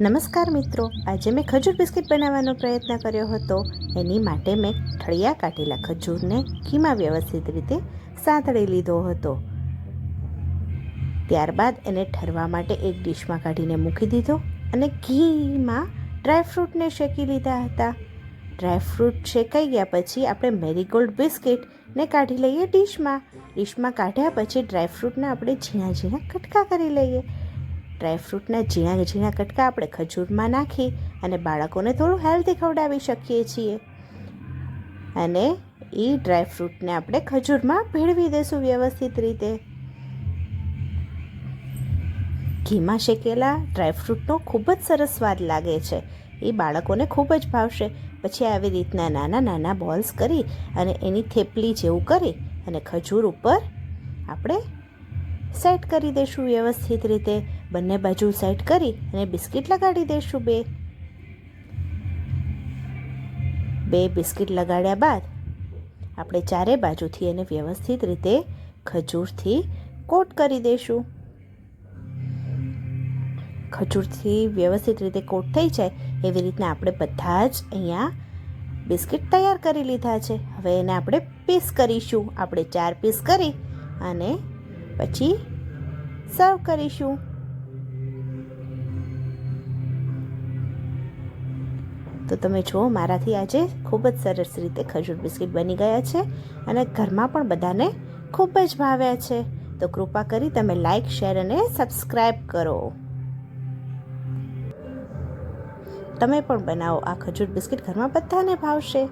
નમસ્કાર મિત્રો, આજે મેં ખજૂર બિસ્કિટ બનાવવાનો પ્રયત્ન કર્યો હતો. એની માટે મેં ઠળિયા કાઢેલા ખજૂરને ઘીમાં વ્યવસ્થિત રીતે સાંતળી લીધો હતો. ત્યારબાદ એને ઠરવા માટે એક ડીશમાં કાઢીને મૂકી દીધો અને ઘીમાં ડ્રાયફ્રૂટને શેકી લીધા હતા. ડ્રાયફ્રૂટ શેકાઈ ગયા પછી આપણે મેરીગોલ્ડ બિસ્કિટને કાઢી લઈએ ડીશમાં. ડીશમાં કાઢ્યા પછી ડ્રાયફ્રૂટને આપણે ઝીણા ઝીણા કટકા કરી લઈએ. ડ્રાયફ્રૂટના ઝીણા ઝીણા કટકા આપણે ખજૂરમાં નાખી અને બાળકોને થોડું હેલ્ધી ખવડાવી શકીએ છીએ. અને એ ડ્રાયફ્રૂટને આપણે ખજૂરમાં ભેળવી દઈશું વ્યવસ્થિત રીતે. ઘીમાં શેકેલા ડ્રાયફ્રૂટનો ખૂબ જ સરસ સ્વાદ લાગે છે. એ બાળકોને ખૂબ જ ભાવશે. પછી આવી રીતના નાના નાના બોલ્સ કરી અને એની થેપલી જેવું કરી અને ખજૂર ઉપર આપણે સેટ કરી દઈશું વ્યવસ્થિત રીતે. બંને બાજુ સેટ કરી અને બિસ્કિટ લગાડી દઈશું બે. બે બિસ્કિટ લગાડ્યા બાદ આપણે ચારે બાજુથી એને વ્યવસ્થિત રીતે ખજૂરથી કોટ કરી દઈશું ખજૂરથી વ્યવસ્થિત રીતે કોટ થઈ જાય એવી રીતના આપણે બધા જ અહીંયા બિસ્કિટ તૈયાર કરી લીધા છે. હવે એને આપણે પીસ કરીશું. આપણે ચાર પીસ કરી અને પછી સર્વ કરીશું. તો તમે જુઓ, મારાથી આજે ખૂબ જ સરસ રીતે ખજૂર બિસ્કિટ બની ગયા છે અને ઘરમાં પણ બધાને ખૂબ જ ભાવ્યા છે. તો કૃપા કરી તમે લાઈક, શેર અને સબસ્ક્રાઈબ કરો. તમે પણ બનાવો આ ખજૂર બિસ્કિટ ઘરમાં બધાને ભાવશે.